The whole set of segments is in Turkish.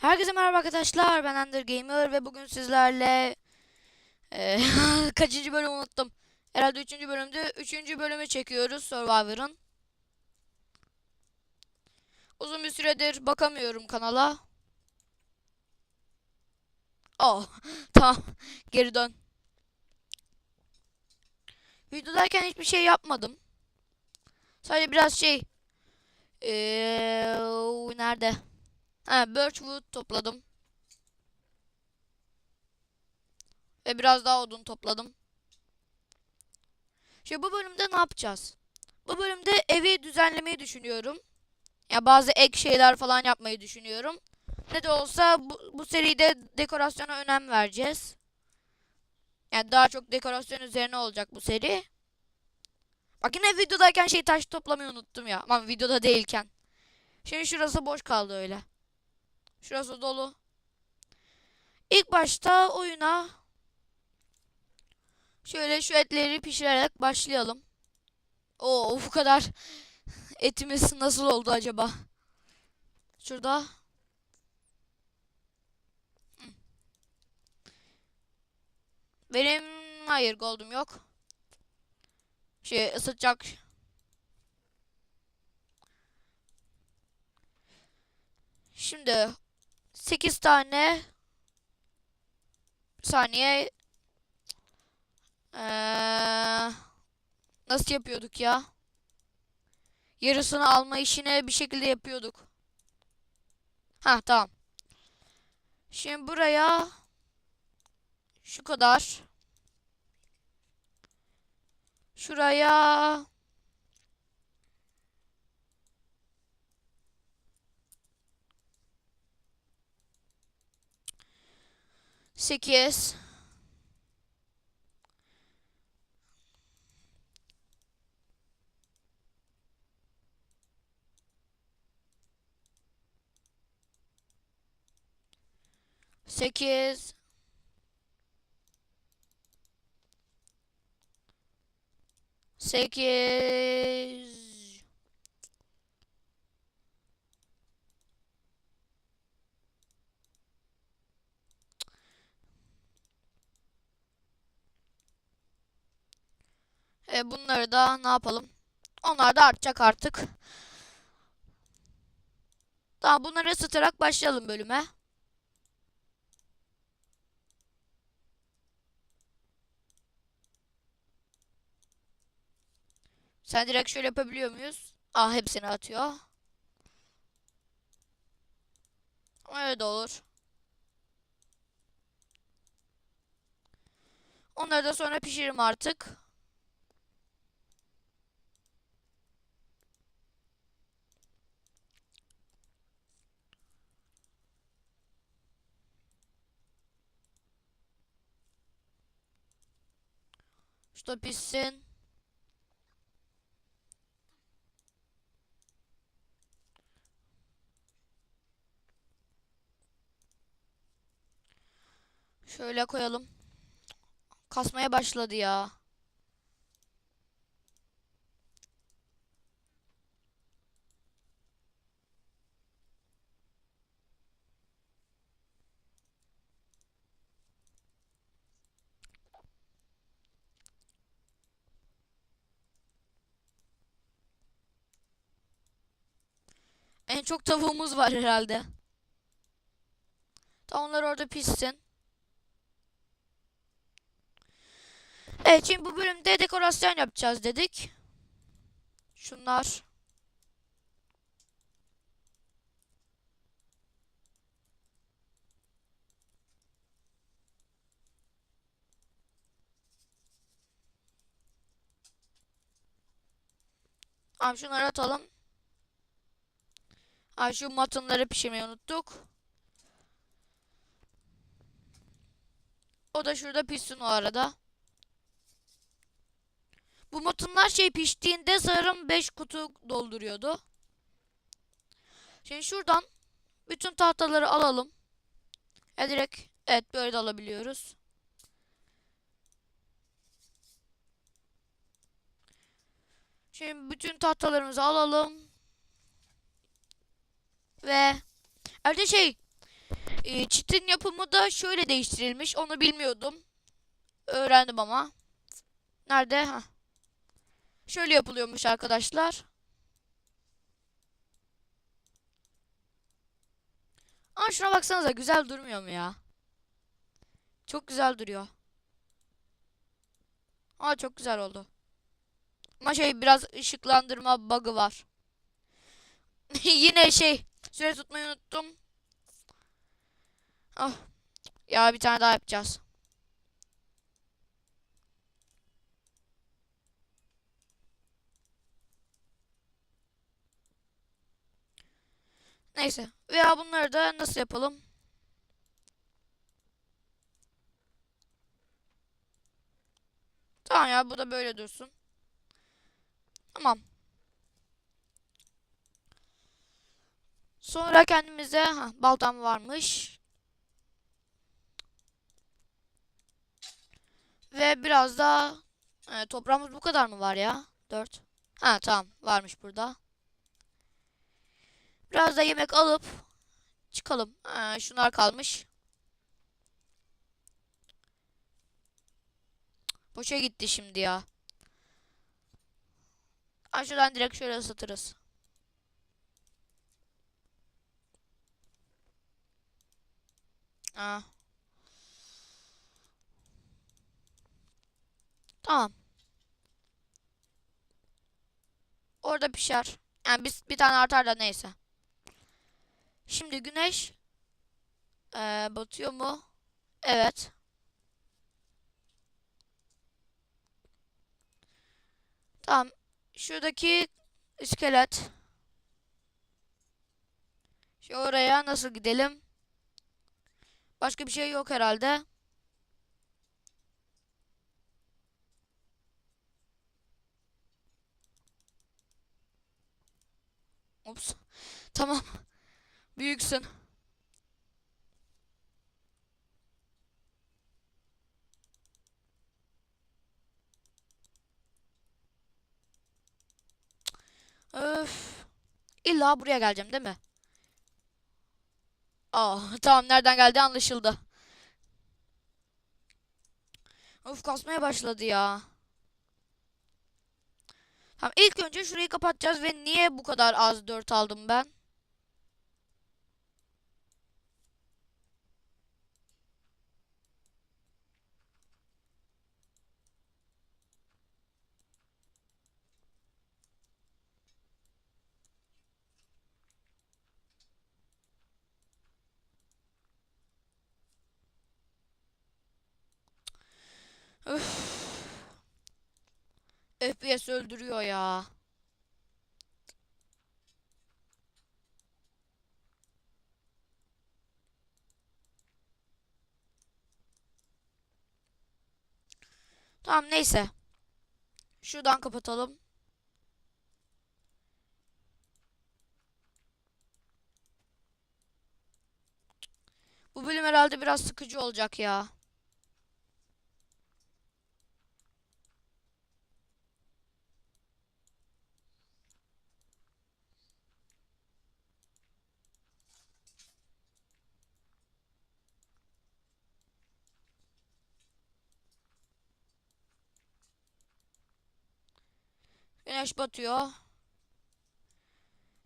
Herkese merhaba arkadaşlar. Ben Ender Gamer ve bugün sizlerle eee, kaçıncı bölüm unuttum. Herhalde üçüncü bölümde üçüncü bölümü çekiyoruz Survivor'ın. Uzun bir süredir bakamıyorum kanala. Oh, tamam. Geri dön. Videodayken hiçbir şey yapmadım. Sadece biraz şey eee nerede? Ha, birchwood topladım. Ve biraz daha odun topladım. Şimdi bu bölümde ne yapacağız? Bu bölümde evi düzenlemeyi düşünüyorum. Ya bazı ek şeyler falan yapmayı düşünüyorum. Ne de olsa bu, bu seride dekorasyona önem vereceğiz. Yani daha çok dekorasyon üzerine olacak bu seri. Bak yine videodayken şey taş toplamayı unuttum ya. Aman videoda değilken. Şimdi şurası boş kaldı öyle. Şurası dolu. İlk başta oyuna şöyle şu etleri pişirerek başlayalım. Oo bu kadar etimiz nasıl oldu acaba? Şurada. Benim hayır gold'um yok. Şey ısıtacak. Şimdi 8 tane saniye Eee, nasıl yapıyorduk ya? Yarısını alma işini bir şekilde yapıyorduk. Ha tamam. Şimdi buraya şu kadar. Şuraya sekiz. Sekiz. Sekiz. E bunları da ne yapalım? Onlar da artacak artık. Tamam bunları ısıtarak başlayalım bölüme. Sen direkt şöyle yapabiliyor muyuz? Ah hepsini atıyor. Öyle de olur. Onları da sonra pişiririm artık. Da pişsin. Şöyle koyalım. Kasmaya başladı ya. En çok tavuğumuz var herhalde. Tamam onlar orada pişsin. Evet şimdi bu bölümde dekorasyon yapacağız dedik. Şunlar. Abi şunları atalım. Ay şu matınları pişirmeyi unuttuk. O da şurada pişsin o arada. Bu matınlar şey piştiğinde sanırım 5 kutu dolduruyordu. Şimdi şuradan bütün tahtaları alalım. Ya direkt evet böyle de alabiliyoruz. Şimdi bütün tahtalarımızı alalım. Ve ayrıca şey Ee, çitin yapımı da şöyle değiştirilmiş. Onu bilmiyordum. Öğrendim ama. Nerede? Heh. Şöyle yapılıyormuş arkadaşlar. Ama şuna baksanıza güzel durmuyor mu ya? Çok güzel duruyor. Aa çok güzel oldu. Ama şey biraz ışıklandırma bug'ı var. Yine şey süre tutmayı unuttum. Ah. Ya bir tane daha yapacağız. Neyse. Veya bunları da nasıl yapalım? Tamam ya bu da böyle dursun. Tamam. Sonra kendimize ha, baltam varmış. Ve biraz da e, toprağımız bu kadar mı var ya? 4. Ha tamam varmış burada. Biraz da yemek alıp çıkalım. Ha, şunlar kalmış. Boşa gitti şimdi ya. Ha, şuradan direkt şöyle ısıtırız. Aa. Tamam. Orada pişer. Yani bir, bir tane artar da neyse. Şimdi güneş ee, batıyor mu? Evet. Tamam. Şuradaki iskelet. Şu oraya nasıl gidelim? Başka bir şey yok herhalde. Ops. Tamam. Büyüksün. Öf. İlla buraya geleceğim değil mi? Aa, tamam nereden geldiği anlaşıldı. Of kasmaya başladı ya. Tamam ilk önce şurayı kapatacağız ve niye bu kadar az 4 aldım ben? Öf. FPS öldürüyor ya. Tamam neyse. Şuradan kapatalım. Bu bölüm herhalde biraz sıkıcı olacak ya. Güneş batıyor.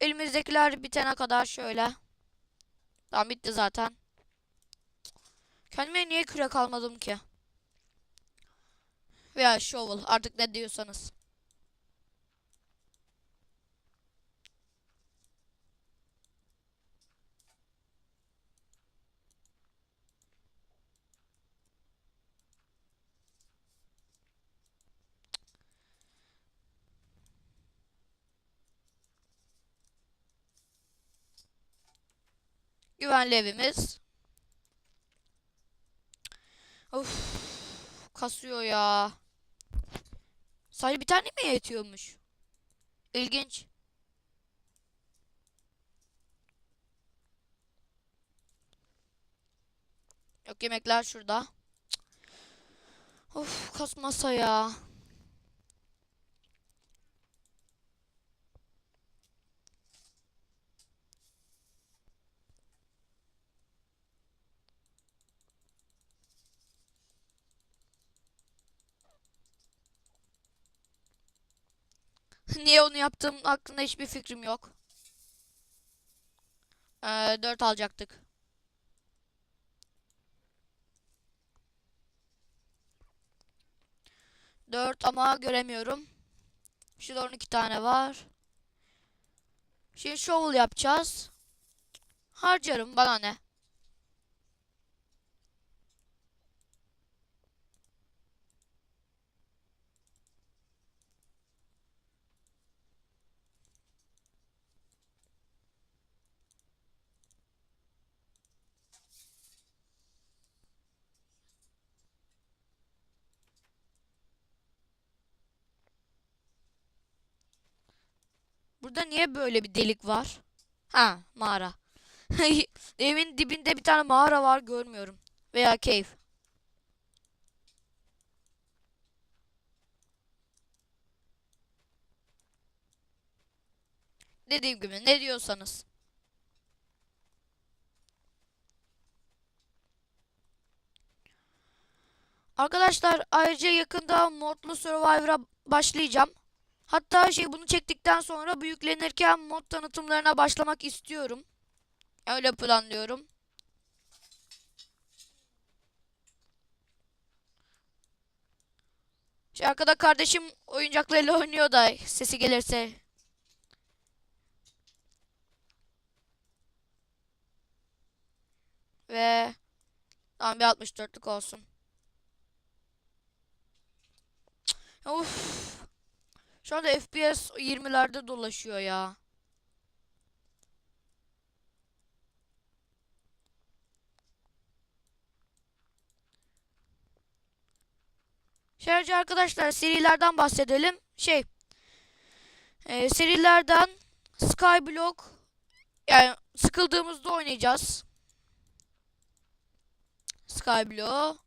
Elimizdekiler bitene kadar şöyle. Tamam bitti zaten. Kendime niye kürek almadım ki? Veya shovel artık ne diyorsanız. Güvenli evimiz. Of. Kasıyor ya. Sadece bir tane mi yetiyormuş? İlginç. Yok yemekler şurada. Of kasmasa ya. Niye onu yaptığım hakkında hiçbir fikrim yok. Ee, 4 alacaktık. Dört ama göremiyorum. Şurada 12 tane var. Şimdi shovel yapacağız. Harcarım bana ne. Burada niye böyle bir delik var? Ha, mağara. Evin dibinde bir tane mağara var görmüyorum. Veya cave. Dediğim gibi ne diyorsanız. Arkadaşlar ayrıca yakında modlu Survivor'a başlayacağım. Hatta şey bunu çektikten sonra büyüklenirken mod tanıtımlarına başlamak istiyorum. Öyle planlıyorum. Şu arkada kardeşim oyuncaklarıyla oynuyor da sesi gelirse. Ve tamam bir 64'lük olsun. Of. Şu anda FPS 20'lerde dolaşıyor ya. Şerci arkadaşlar serilerden bahsedelim. Şey. E, serilerden Skyblock yani sıkıldığımızda oynayacağız. Skyblock.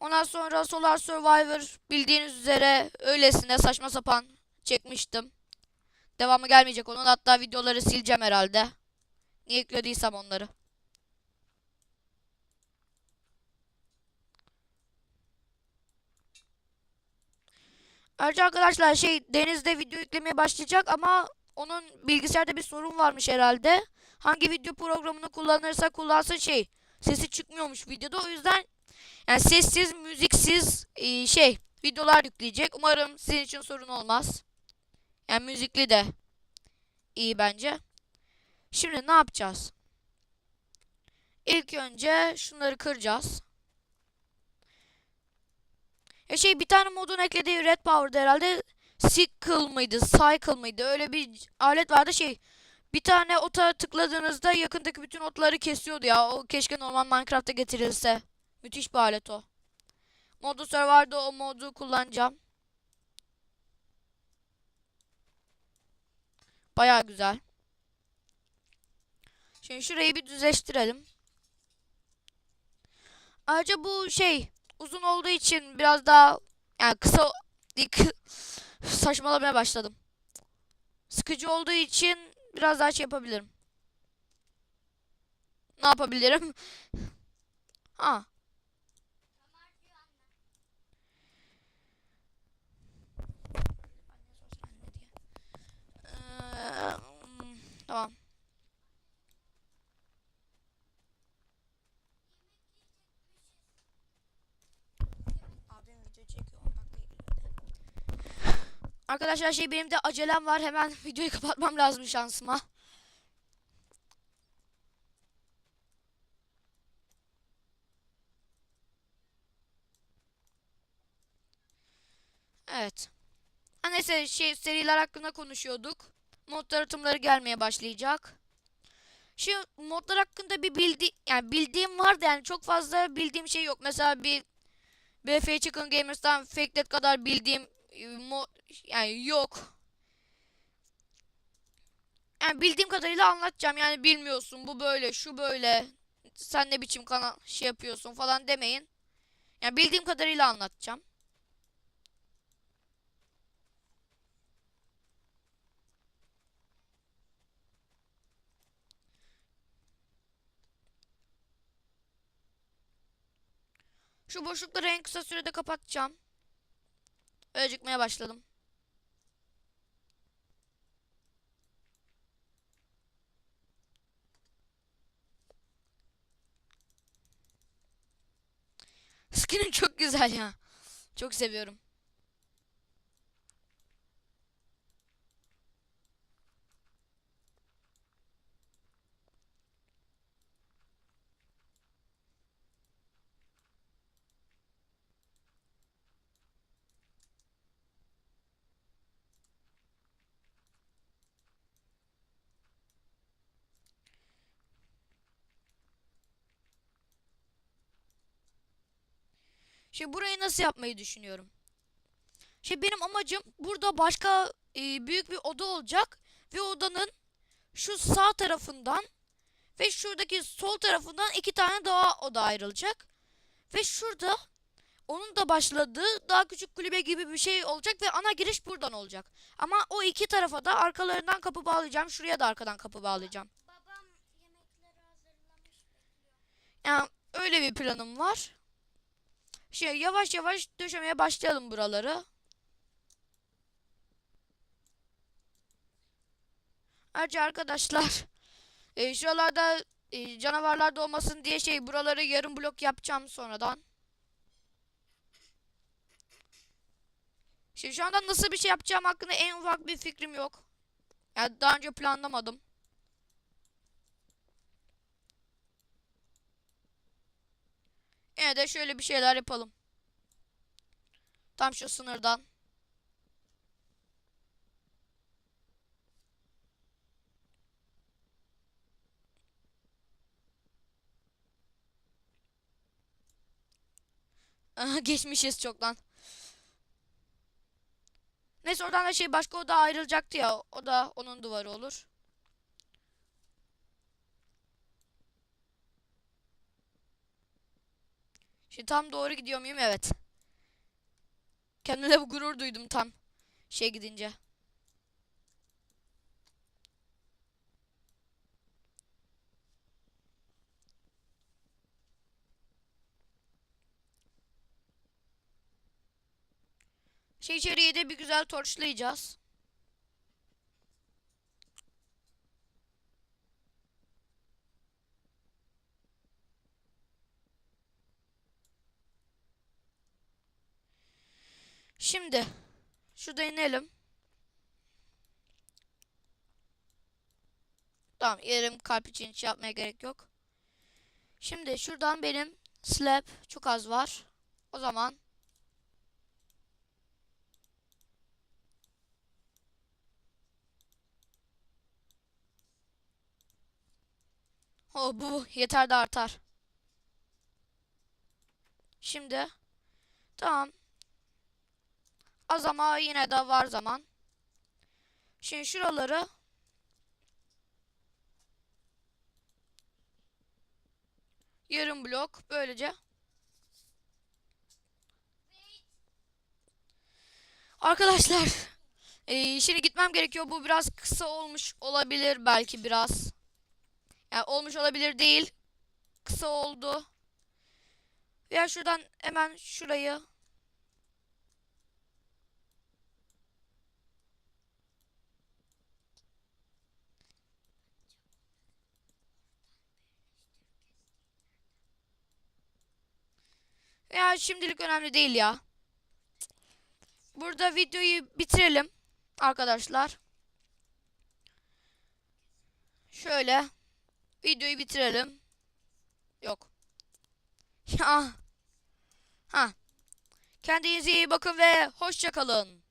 Ondan sonra Solar Survivor bildiğiniz üzere öylesine saçma sapan çekmiştim. Devamı gelmeyecek onun. Hatta videoları sileceğim herhalde. Niye yüklediysem onları. Ayrıca arkadaşlar şey Deniz'de video yüklemeye başlayacak ama onun bilgisayarda bir sorun varmış herhalde. Hangi video programını kullanırsa kullansın şey sesi çıkmıyormuş videoda. O yüzden yani sessiz, müziksiz e, şey videolar yükleyecek. Umarım sizin için sorun olmaz. Yani müzikli de iyi bence. Şimdi ne yapacağız? İlk önce şunları kıracağız. Ya şey bir tane modun eklediği Red Power'da herhalde Cycle mıydı, Cycle mıydı? Öyle bir alet vardı şey. Bir tane ota tıkladığınızda yakındaki bütün otları kesiyordu ya. O keşke normal Minecraft'a getirilse. Müthiş bir alet o. Modu serverda o modu kullanacağım. Baya güzel. Şimdi şurayı bir düzleştirelim. Ayrıca bu şey uzun olduğu için biraz daha yani kısa saçmalamaya başladım. Sıkıcı olduğu için biraz daha şey yapabilirim. Ne yapabilirim? ha. Arkadaşlar şey benim de acelem var. Hemen videoyu kapatmam lazım şansıma. Evet. Ha neyse şey seriler hakkında konuşuyorduk. Mod tanıtımları gelmeye başlayacak. Şu modlar hakkında bir bildi yani bildiğim vardı yani çok fazla bildiğim şey yok. Mesela bir BF Chicken Gamers'tan Fakelet kadar bildiğim yani yok. Yani bildiğim kadarıyla anlatacağım. Yani bilmiyorsun bu böyle şu böyle sen ne biçim kanal şey yapıyorsun falan demeyin. Yani bildiğim kadarıyla anlatacağım. Şu boşlukları en kısa sürede kapatacağım. Acıkmaya başladım. Skinim çok güzel ya. Çok seviyorum. Şimdi burayı nasıl yapmayı düşünüyorum? Şimdi benim amacım burada başka e, büyük bir oda olacak ve odanın şu sağ tarafından ve şuradaki sol tarafından iki tane daha oda ayrılacak. Ve şurada onun da başladığı daha küçük kulübe gibi bir şey olacak ve ana giriş buradan olacak. Ama o iki tarafa da arkalarından kapı bağlayacağım. Şuraya da arkadan kapı bağlayacağım. Babam yemekleri hazırlamış bekliyor. Yani öyle bir planım var. Şey yavaş yavaş döşemeye başlayalım buraları. Ayrıca arkadaşlar e, şuralarda e, canavarlar da olmasın diye şey buraları yarım blok yapacağım sonradan. Şimdi şu anda nasıl bir şey yapacağım hakkında en ufak bir fikrim yok. Yani daha önce planlamadım. Yine de şöyle bir şeyler yapalım. Tam şu sınırdan. Geçmişiz çoktan. Neyse oradan da şey başka oda ayrılacaktı ya. O da onun duvarı olur. Şimdi tam doğru gidiyor muyum? Evet. Kendimle bu gurur duydum tam şey gidince. Şey içeriği de bir güzel torçlayacağız. Şimdi şurada inelim. Tamam yarım kalp için hiç yapmaya gerek yok. Şimdi şuradan benim slab çok az var. O zaman o bu yeter de artar. Şimdi tamam Az ama yine de var zaman. Şimdi şuraları yarım blok böylece. Arkadaşlar eee, şimdi gitmem gerekiyor. Bu biraz kısa olmuş olabilir belki biraz. Yani olmuş olabilir değil. Kısa oldu. Ya şuradan hemen şurayı Ya şimdilik önemli değil ya. Burada videoyu bitirelim arkadaşlar. Şöyle videoyu bitirelim. Yok. Ya. Ha. Kendinize iyi bakın ve hoşça kalın.